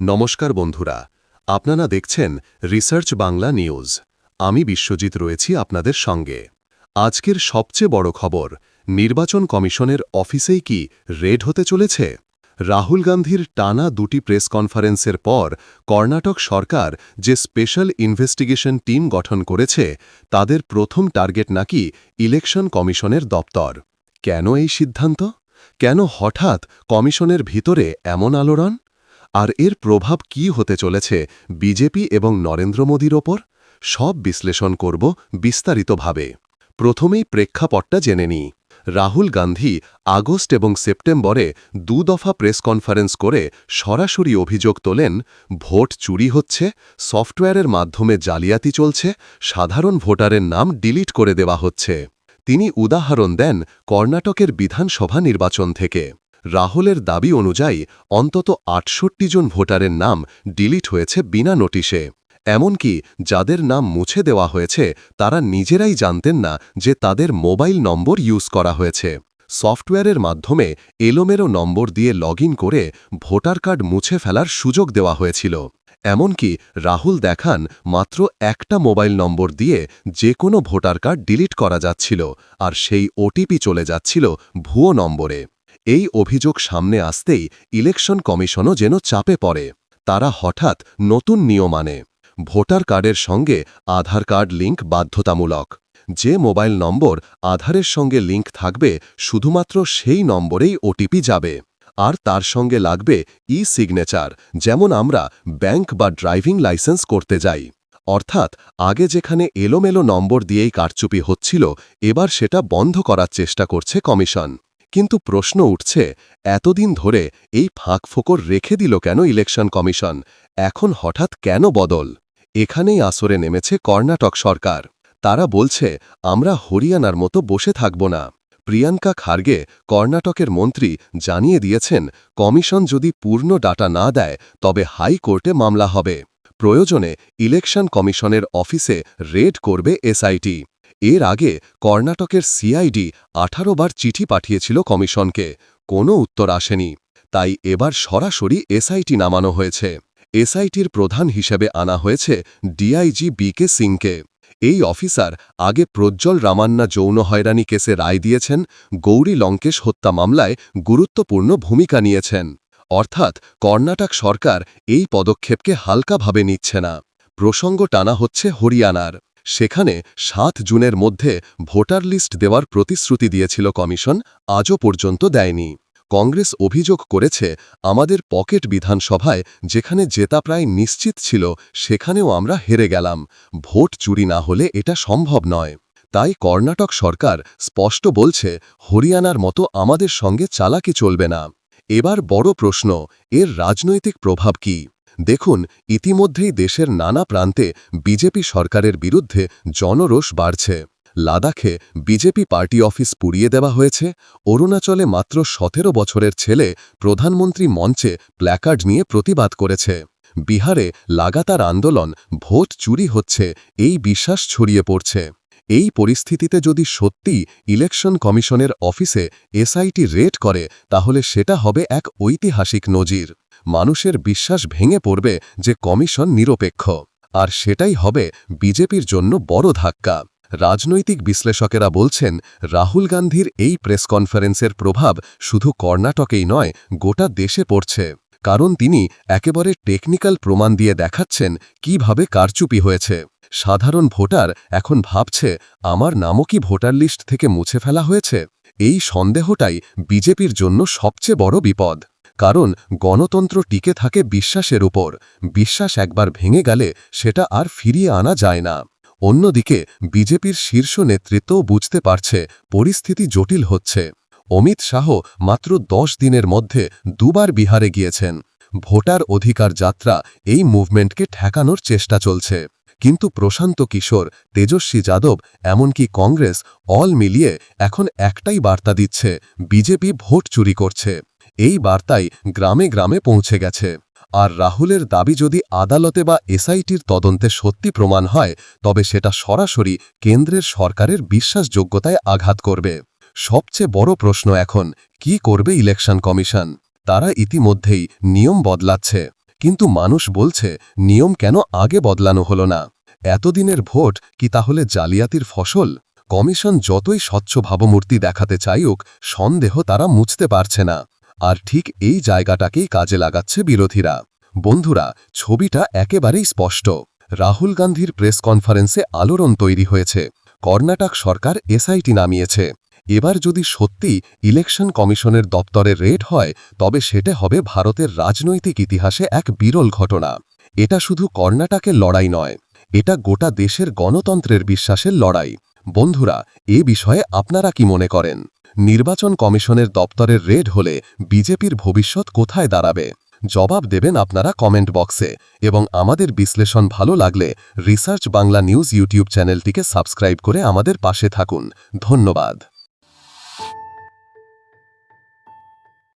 নমস্কার বন্ধুরা, আপনারা দেখছেন রিসার্চ বাংলা নিউজ। আমি বিশ্বজিৎ রয়েছি আপনাদের সঙ্গে। আজকের সবচেয়ে বড় খবর, নির্বাচন কমিশনের অফিসেই কি রেড হতে চলেছে? রাহুল গান্ধীর টানা দুটি প্রেস কনফারেন্সের পর কর্ণাটক সরকার যে স্পেশাল ইনভেস্টিগেশন টিম গঠন করেছে, তাদের প্রথম টার্গেট নাকি ইলেকশন কমিশনের দপ্তর। কেন এই সিদ্ধান্ত? কেন হঠাৎ কমিশনের ভিতরে এমন আলোড়ন? আর এর প্রভাব কি হতে চলেছে বিজেপি এবং নরেন্দ্র মোদীর ওপর? সব বিশ্লেষণ করব বিস্তারিতভাবে। প্রথমেই প্রেক্ষাপটটা জেনে নিই। রাহুল গান্ধী আগস্ট এবং সেপ্টেম্বরে দু দফা প্রেস কনফারেন্স করে সরাসরি অভিযোগ তোলেন, ভোট চুরি হচ্ছে, সফটওয়্যারের মাধ্যমে জালিয়াতি চলছে, সাধারণ ভোটারের নাম ডিলিট করে দেওয়া হচ্ছে। তিনি উদাহরণ দেন কর্ণাটকের বিধানসভা নির্বাচন থেকে। রাহুলের দাবি অনুযায়ী অন্তত আটষট্টি জন ভোটারের নাম ডিলিট হয়েছে বিনা নোটিশে। এমনকি যাদের নাম মুছে দেওয়া হয়েছে, তারা নিজেরাই জানতেন না যে তাদের মোবাইল নম্বর ইউজ করা হয়েছে। সফটওয়্যারের মাধ্যমে এলোমেরো নম্বর দিয়ে লগ করে ভোটার কার্ড মুছে ফেলার সুযোগ দেওয়া হয়েছিল। এমনকি রাহুল দেখান মাত্র একটা মোবাইল নম্বর দিয়ে যে কোনো ভোটার কার্ড ডিলিট করা যাচ্ছিল, আর সেই ওটিপি চলে যাচ্ছিল ভুয়ো নম্বরে। এই অভিযোগ সামনে আসতেই ইলেকশন কমিশনও যেন চাপে পড়ে। তারা হঠাৎ নতুন নিয়ম আনে। ভোটার কার্ডের সঙ্গে আধার কার্ড লিঙ্ক বাধ্যতামূলক। যে মোবাইল নম্বর আধারের সঙ্গে লিঙ্ক থাকবে, শুধুমাত্র সেই নম্বরেই ওটিপি যাবে। আর তার সঙ্গে লাগবে ই সিগনেচার যেমন আমরা ব্যাংক বা ড্রাইভিং লাইসেন্স করতে যাই। অর্থাৎ আগে যেখানে এলোমেলো নম্বর দিয়েই কারচুপি হচ্ছিল, এবার সেটা বন্ধ করার চেষ্টা করছে কমিশন। কিন্তু প্রশ্ন উঠছে, এতদিন ধরে এই ফাঁকফোকর রেখে দিল কেন ইলেকশন কমিশন? এখন হঠাৎ কেন বদল? এখানেই আসরে নেমেছে কর্ণাটক সরকার। তারা বলছে, আমরা হরিয়ানার মতো বসে থাকব না। প্রিয়াঙ্কা খার্গে, কর্ণাটকের মন্ত্রী, জানিয়ে দিয়েছেন, কমিশন যদি পূর্ণ ডাটা না দেয়, তবে হাইকোর্টে মামলা হবে। প্রয়োজনে ইলেকশন কমিশনের অফিসে রেড করবে এসআইটি। এর আগে কর্ণাটকের সিআইডি আঠারো বার চিঠি পাঠিয়েছিল কমিশনকে। কোনো উত্তর আসেনি। তাই এবার সরাসরি এসআইটি নামানো হয়েছে। এসআইটির প্রধান হিসেবে আনা হয়েছে ডিআইজি বি কে সিংকে। এই অফিসার আগে প্রজ্জ্বল রামান্না যৌন হয়রানি কেসে রায় দিয়েছেন, গৌরী লঙ্কেশ হত্যা মামলায় গুরুত্বপূর্ণ ভূমিকা নিয়েছেন। অর্থাৎ কর্ণাটক সরকার এই পদক্ষেপকে হালকাভাবে নিচ্ছে না। প্রসঙ্গ টানা হচ্ছে হরিয়ানার। সেখানে সাত জুনের মধ্যে ভোটার লিস্ট দেওয়ার প্রতিশ্রুতি দিয়েছিল কমিশন, আজও পর্যন্ত দেয়নি। কংগ্রেস অভিযোগ করেছে, আমাদের পকেট বিধানসভায় যেখানে জেতা প্রায় নিশ্চিত ছিল, সেখানেও আমরা হেরে গেলাম। ভোট চুরি না হলে এটা সম্ভব নয়। তাই কর্ণাটক সরকার স্পষ্ট বলছে, হরিয়ানার মতো আমাদের সঙ্গে চালাকি চলবে না। এবার বড় প্রশ্ন, এর রাজনৈতিক প্রভাব কি? দেখুন, ইতিমধ্যেই দেশের নানা প্রান্তে বিজেপি সরকারের বিরুদ্ধে জনরোষ বাড়ছে। লাদাখে বিজেপি পার্টি অফিস পুড়িয়ে দেওয়া হয়েছে। অরুণাচলে মাত্র সতেরো বছরের ছেলে প্রধানমন্ত্রী মঞ্চে প্ল্যাকার্ড নিয়ে প্রতিবাদ করেছে। বিহারে লাগাতার আন্দোলন, ভোট চুরি হচ্ছে, এই বিশ্বাস ছড়িয়ে পড়ছে। এই পরিস্থিতিতে যদি সত্যি ইলেকশন কমিশনের অফিসে এসআইটি রেড করে, তাহলে সেটা হবে এক ঐতিহাসিক নজির। মানুষের বিশ্বাস ভেঙে পড়বে যে কমিশন নিরপেক্ষ। আর সেটাই হবে বিজেপির জন্য বড় ধাক্কা। রাজনৈতিক বিশ্লেষকেরা বলছেন, রাহুল গান্ধীর এই প্রেস কনফারেন্সের প্রভাব শুধু কর্ণাটকেই নয়, গোটা দেশে পড়ছে। কারণ তিনি একেবারে টেকনিক্যাল প্রমাণ দিয়ে দেখাচ্ছেন কীভাবে কারচুপি হয়েছে। সাধারণ ভোটার এখন ভাবছে, আমার নামও কি ভোটার লিস্ট থেকে মুছে ফেলা হয়েছে? এই সন্দেহটাই বিজেপির জন্য সবচেয়ে বড় বিপদ। কারণ গণতন্ত্র টিকে থাকে বিশ্বাসের উপর। বিশ্বাস একবার ভেঙে গেলে সেটা আর ফিরিয়ে আনা যায় না। অন্যদিকে, বিজেপির শীর্ষ নেতৃত্বও বুঝতে পারছে পরিস্থিতি জটিল হচ্ছে। অমিত শাহ মাত্র দশ দিনের মধ্যে দুবার বিহারে গিয়েছেন। ভোটার অধিকার যাত্রা এই মুভমেন্টকে ঠেকানোর চেষ্টা চলছে। কিন্তু প্রশান্ত কিশোর, তেজস্বী যাদব, এমনকি কংগ্রেস, অল মিলিয়ে এখন একটাই বার্তা দিচ্ছে, বিজেপি ভোট চুরি করছে। এই বার্তাই গ্রামে গ্রামে পৌঁছে গেছে। আর রাহুলের দাবি যদি আদালতে বা এসআইটির তদন্তে সত্যি প্রমাণ হয়, তবে সেটা সরাসরি কেন্দ্রের সরকারের বিশ্বাসযোগ্যতায় আঘাত করবে। সবচেয়ে বড় প্রশ্ন এখন, কি করবে ইলেকশন কমিশন? তারা ইতিমধ্যেই নিয়ম বদলাচ্ছে। কিন্তু মানুষ বলছে, নিয়ম কেন আগে বদলানো হল না? এতদিনের ভোট কি তাহলে জালিয়াতির ফসল? কমিশন যতই স্বচ্ছ ভাবমূর্তি দেখাতে চাইউক, সন্দেহ তারা মুছতে পারছে না। আর ঠিক এই জায়গাটাকেই কাজে লাগাচ্ছে বিরোধীরা। বন্ধুরা, ছবিটা একেবারেই স্পষ্ট। রাহুল গান্ধীর প্রেস কনফারেন্সে আলোড়ন তৈরি হয়েছে। কর্ণাটক সরকার এসআইটি নামিয়েছে। এবার যদি সত্যি ইলেকশন কমিশনের দপ্তরে রেড হয়, তবে সেটা হবে ভারতের রাজনৈতিক ইতিহাসে এক বিরল ঘটনা। এটা শুধু কর্ণাটকের লড়াই নয়, এটা গোটা দেশের গণতন্ত্রের বিশ্বাসের লড়াই। বন্ধুরা, এ বিষয়ে আপনারা কি মনে করেন? নির্বাচন কমিশনের দপ্তরের রেড হলে বিজেপির ভবিষ্যৎ কোথায় দাঁড়াবে? জবাব দেবেন আপনারা কমেন্ট বক্সে। এবং আমাদের বিশ্লেষণ ভালো লাগলে রিসার্চ বাংলা নিউজ ইউটিউব চ্যানেলটিকে সাবস্ক্রাইব করে আমাদের পাশে থাকুন। ধন্যবাদ।